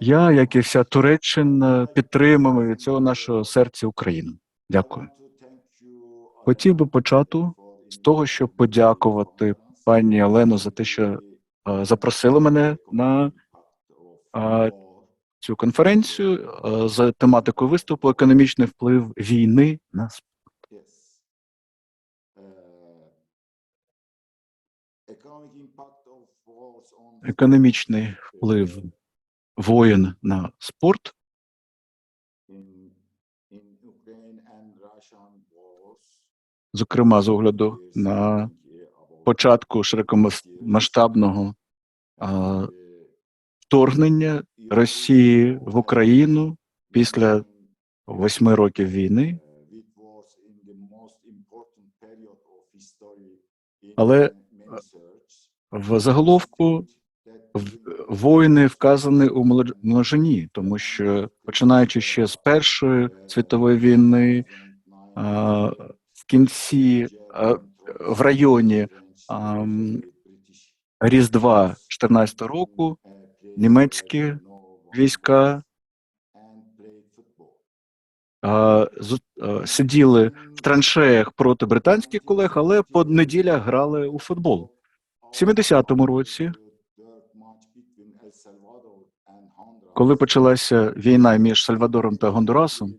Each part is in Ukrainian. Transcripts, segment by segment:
Я, як і вся Туреччина, підтримую від цього нашого серця Україну. Дякую. Хотів би почати з того, щоб подякувати пані Олену за те, що е, запросили мене на е, цю конференцію е, за тематикою виступу економічний вплив війни на с- економічний вплив воєн на спорт. Зокрема, з огляду на початку широкомасштабного а, вторгнення Росії в Україну після восьми років війни. Але В заголовку воїни вказані у множині, тому що починаючи ще з Першої світової війни, в кінці в районі Різдва 14 року німецькі війська сиділи в траншеях проти британських колег, але по неділях грали у футбол. В 70-му році, коли почалася війна між Сальвадором та Гондурасом,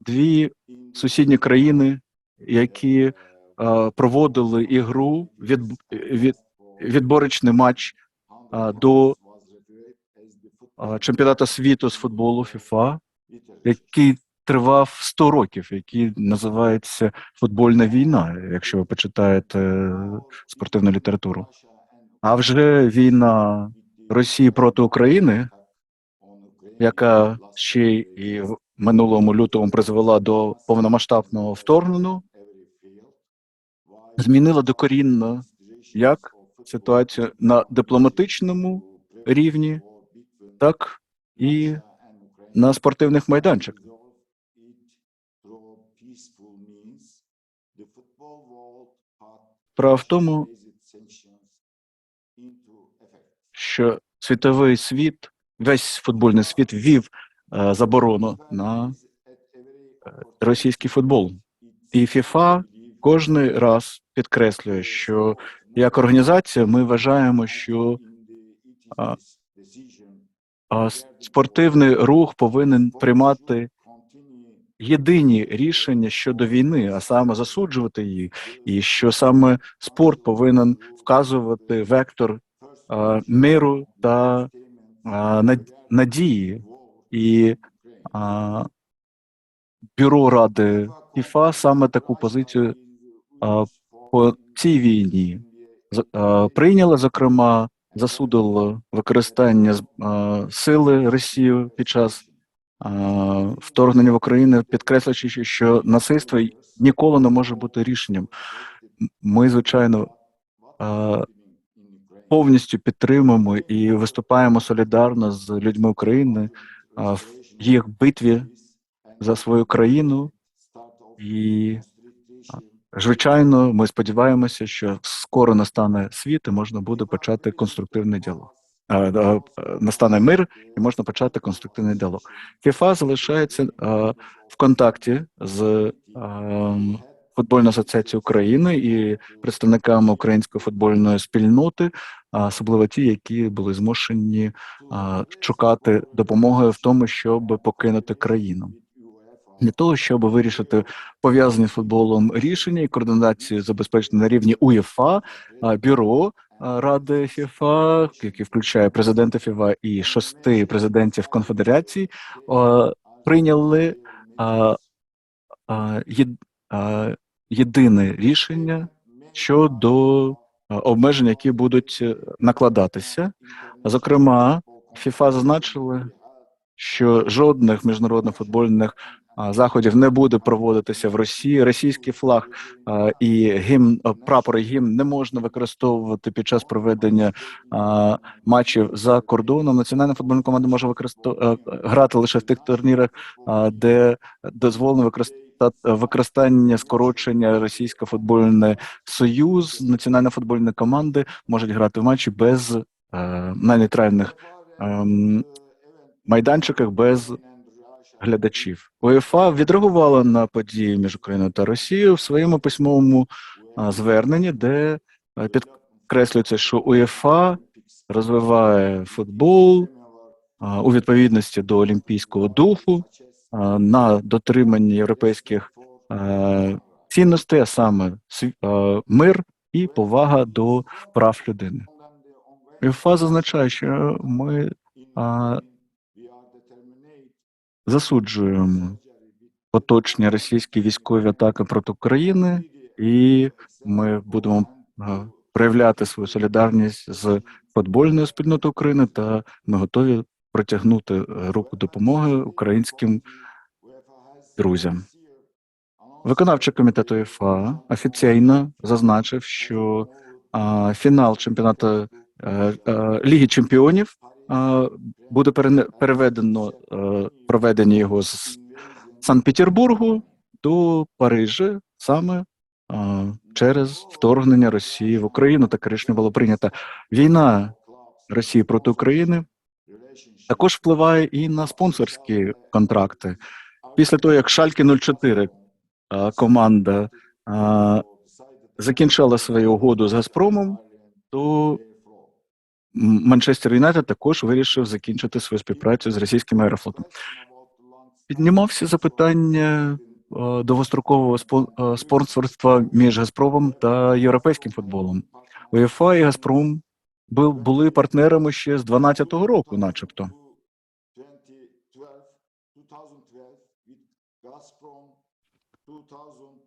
дві сусідні країни, які а, проводили ігру від, від відборочний матч а, до а, чемпіонату світу з футболу ФІФА, який тривав 100 років, який називається футбольна війна, якщо ви почитаєте е, спортивну літературу. А вже війна Росії проти України, яка ще і в минулому лютому призвела до повномасштабного вторгнення, змінила докорінно як ситуацію на дипломатичному рівні, так і на спортивних майданчиках. Справа в тому, що світовий світ, весь футбольний світ ввів е, заборону на е, російський футбол. І ФІФА кожен раз підкреслює, що як організація ми вважаємо, що а, а, спортивний рух повинен приймати єдині рішення щодо війни, а саме засуджувати її, і що саме спорт повинен вказувати вектор а, миру та а, надії. І а, бюро ради ФІФА саме таку позицію а, по цій війні з- а, прийняло, зокрема, засудило використання а, сили Росії під час вторгнення в Україну, підкреслюючи, що насильство ніколи не може бути рішенням. Ми, звичайно, повністю підтримуємо і виступаємо солідарно з людьми України в їх битві за свою країну. І, звичайно, ми сподіваємося, що скоро настане світ і можна буде почати конструктивний діалог. А, а, Настане мир і можна почати конструктивний діалог. ФІФА залишається в контакті з футбольною асоціацією України і представниками української футбольної спільноти, особливо ті, які були змушені шукати допомоги в тому, щоб покинути країну. Для того щоб вирішити пов'язані з футболом рішення і координацію забезпечити на рівні УЄФА, бюро Ради ФІФА, яке включає президента ФІФА і шести президентів конфедерації, прийняли а, а, єд- а, єдине рішення щодо обмежень, які будуть е, накладатися. Зокрема, ФІФА зазначили, що жодних міжнародних футбольних заходів не буде проводитися в Росії. Російський флаг і гімн прапор і гімн не можна використовувати під час проведення матчів за кордоном. Національна футбольна команда може використовувати грати лише в тих турнірах, де дозволено використовувати та використання скорочення Російська футбольний союз, національна футбольна команди можуть грати в матчі без е, на нейтральних ем, майданчиках без глядачів. УЄФА відреагувала на події між Україною та Росією в своєму письмовому зверненні, де підкреслюється, що УЄФА розвиває футбол у відповідності до олімпійського духу на дотриманні європейських цінностей, а саме мир і повага до прав людини. УЄФА зазначає, що ми засуджуємо поточні російські військові атаки проти України, і ми будемо е, проявляти свою солідарність з футбольною спільнотою України, та ми готові протягнути е, руку допомоги українським друзям. Виконавчий комітет УЄФА офіційно зазначив, що а, фінал чемпіонату е, е, Ліги Чемпіонів а, буде переведено е, проведення його з Санкт-Петербургу до Парижа саме через вторгнення Росії в Україну. Таке рішення було прийнято. Війна Росії проти України також впливає і на спонсорські контракти. Після того, як Шальки 04 команда а, закінчила свою угоду з Газпромом, то Манчестер Юнайтед також вирішив закінчити свою співпрацю з російським аерофлотом. Піднімався запитання е, довгострокового е, спонсорства між Газпромом та європейським футболом. УЄФА і Газпром бу- були партнерами ще з 12-го року, начебто.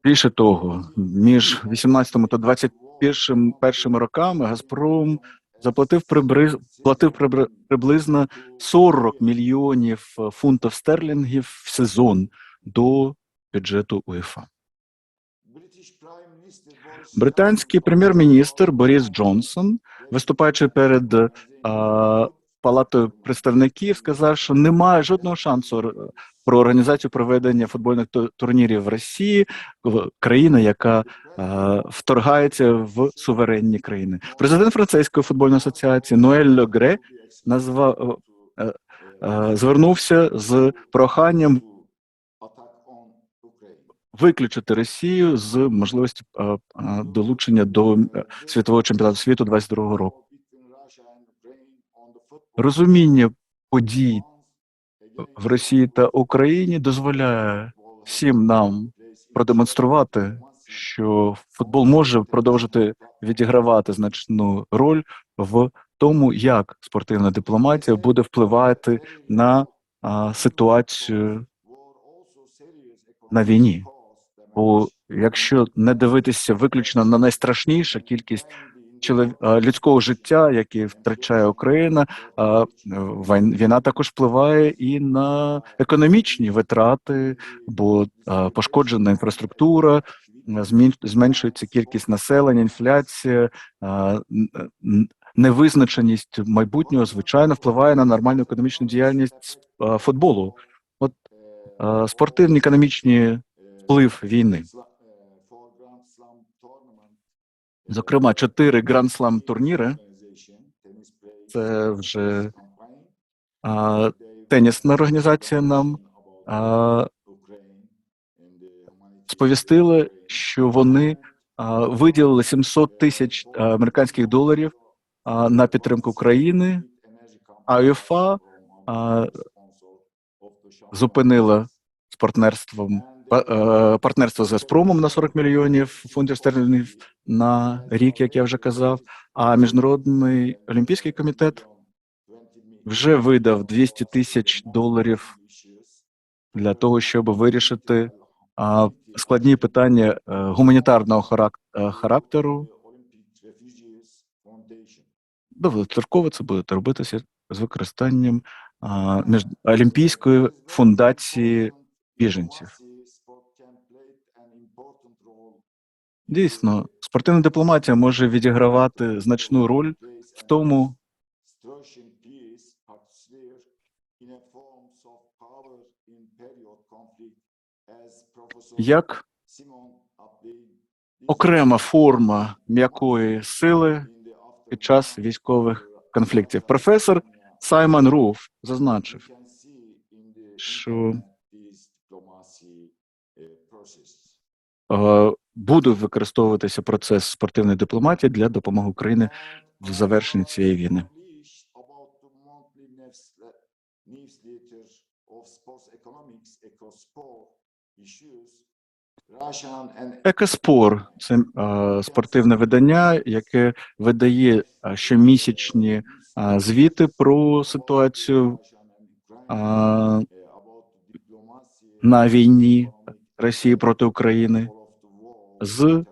Більше того, між 18 та 21 першими роками Газпром заплатив прибри... платив прибри... приблизно 40 мільйонів е, фунтів стерлінгів в сезон до бюджету УЄФА. Британський прем'єр-міністр Борис Джонсон, виступаючи перед е, палатою представників, сказав, що немає жодного шансу р- про організацію проведення футбольних турнірів в Росії, країна, яка е, вторгається в суверенні країни. Президент Французької футбольної асоціації Ноель Легре назвав е, е, звернувся з проханням виключити Росію з можливості е, е, долучення до е, світового чемпіонату світу 22-го року. Розуміння подій в Росії та Україні дозволяє всім нам продемонструвати, що футбол може продовжити відігравати значну роль в тому, як спортивна дипломатія буде впливати на а, ситуацію на війні. Бо якщо не дивитися виключно на найстрашнішу кількість людського життя, яке втрачає Україна, а, війна також впливає і на економічні витрати, бо пошкоджена інфраструктура, зменшується кількість населення, інфляція, невизначеність майбутнього, звичайно, впливає на нормальну економічну діяльність футболу. От спортивні економічні вплив війни. Зокрема, чотири гранд-слам турніри. Це вже а, тенісна організація нам а, сповістили, що вони а, виділили 700 тисяч американських доларів а, на підтримку України, а УЄФА зупинила з партнерством па- партнерство з Газпромом на 40 мільйонів фунтів стерлінгів на рік, як я вже казав. А міжнародний олімпійський комітет вже видав 200 тисяч доларів для того, щоб вирішити складні питання е, гуманітарного е, характеру. Довгостроково це буде робитися з використанням між Олімпійської фундації біженців. Дійсно, спортивна дипломатія може відігравати значну роль в тому, як окрема форма м'якої сили під час військових конфліктів. Професор Саймон Руф зазначив, що е, буде використовуватися процес спортивної дипломатії для допомоги Україні в завершенні цієї війни. Екоспор це е, спортивне видання, яке видає щомісячні е, звіти про ситуацію е, на війні Росії проти України з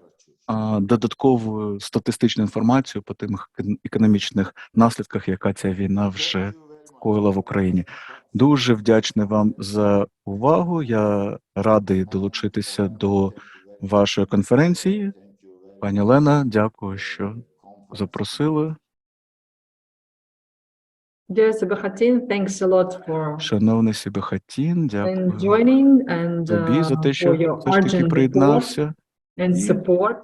додатковою статистичною інформацією по тим економічних наслідках, яка ця війна вже скоїла в Україні. Дуже вдячний вам за увагу. Я радий долучитися до вашої конференції. Пані Лена, дякую, що запросили. Dear Sabahatin, thanks a lot for Шановний Сібехатін, and дякую joining and тобі за uh, те, що your все ж таки приєднався. And і support